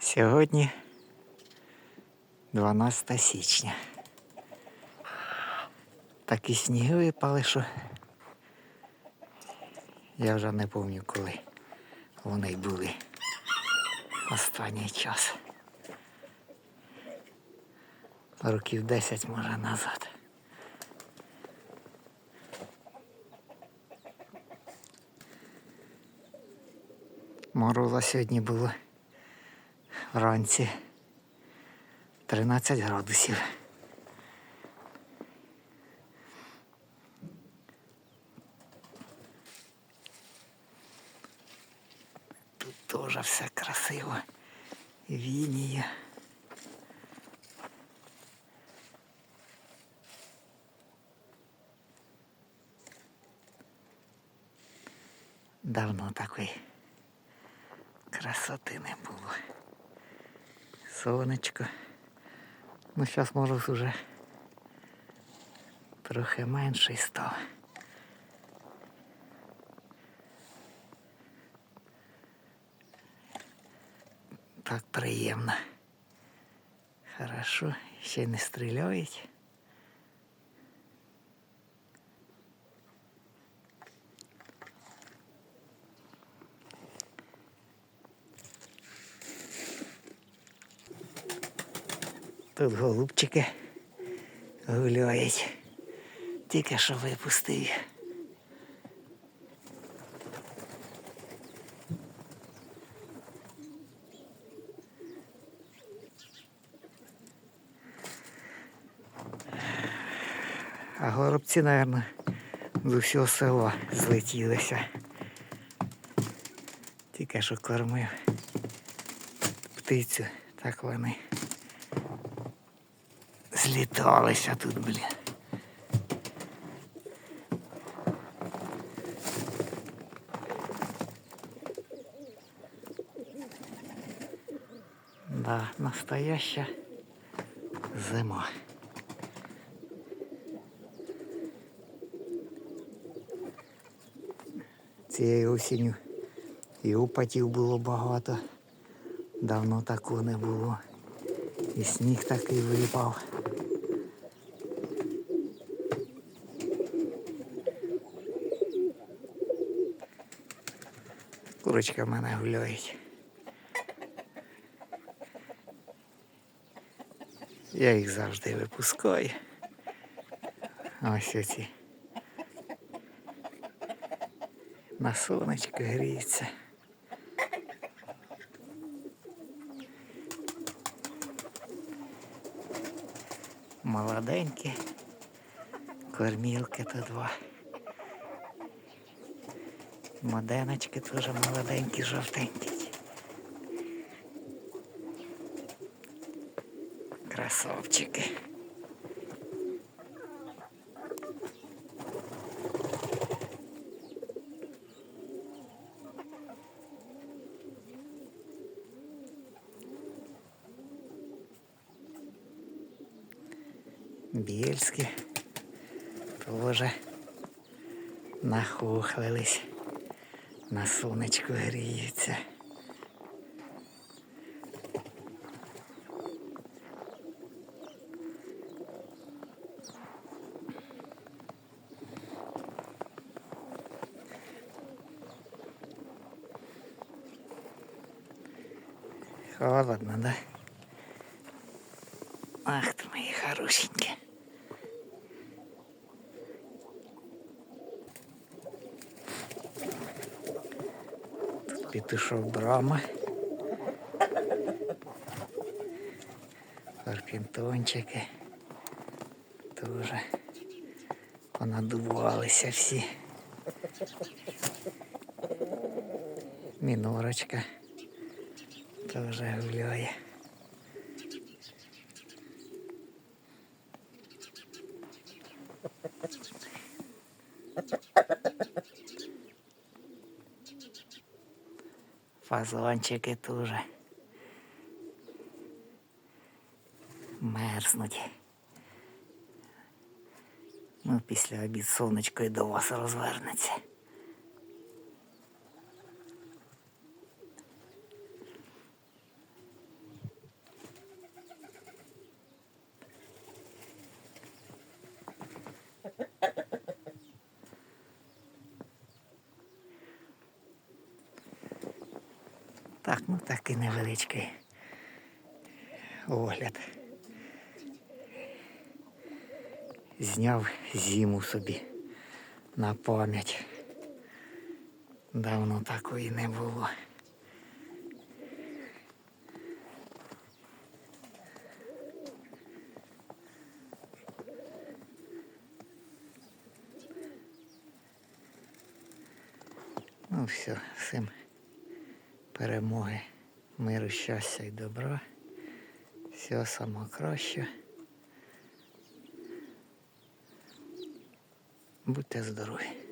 Сьогодні 12 січня. Такі сніги випали, що я вже не пам'ятаю, коли вони були останній час. Років 10 може назад. Мороза сьогодні було вранці 13 градусів. Тут теж все красиво. Вініє. Давно такої красоти не було. Сонечко. Ну, зараз мороз уже трохи менший став. Так приємно. Хорошо, ще не стріляють. Тут голубчики гуляють. Тільки що випустив. А горобці, мабуть, з усього села злетілися. Тільки що кормив птицю, так вони зліталися тут, блін. Да, настояща зима. Цією осінню і опатів було багато. Давно такого не було. І сніг такий випав. Курочка в мене гуляють. Я їх завжди випускаю. Ось оці. На сонечко гріється. Молоденькі. Кормілки то два. Моденочки теж молоденькі, жовтенькі. Красавчики. Більські теж нахохлились, на сонечку гріються. Холодно, да? Ах ты мои хорошенькие. Петушок брама. Карпінтончики. Тоже понадувалися всі. Мінорочка теж гуляє. Фазончики теж. Мерзнуть. Ну, після обід сонечко і до вас розвернеться. Так, ну такий невеличкий огляд. Зняв зиму собі на пам'ять. Давно такої не було. Ну все, всім перемоги, миру, щастя і добра. Всього самого кращого. Будьте здорові.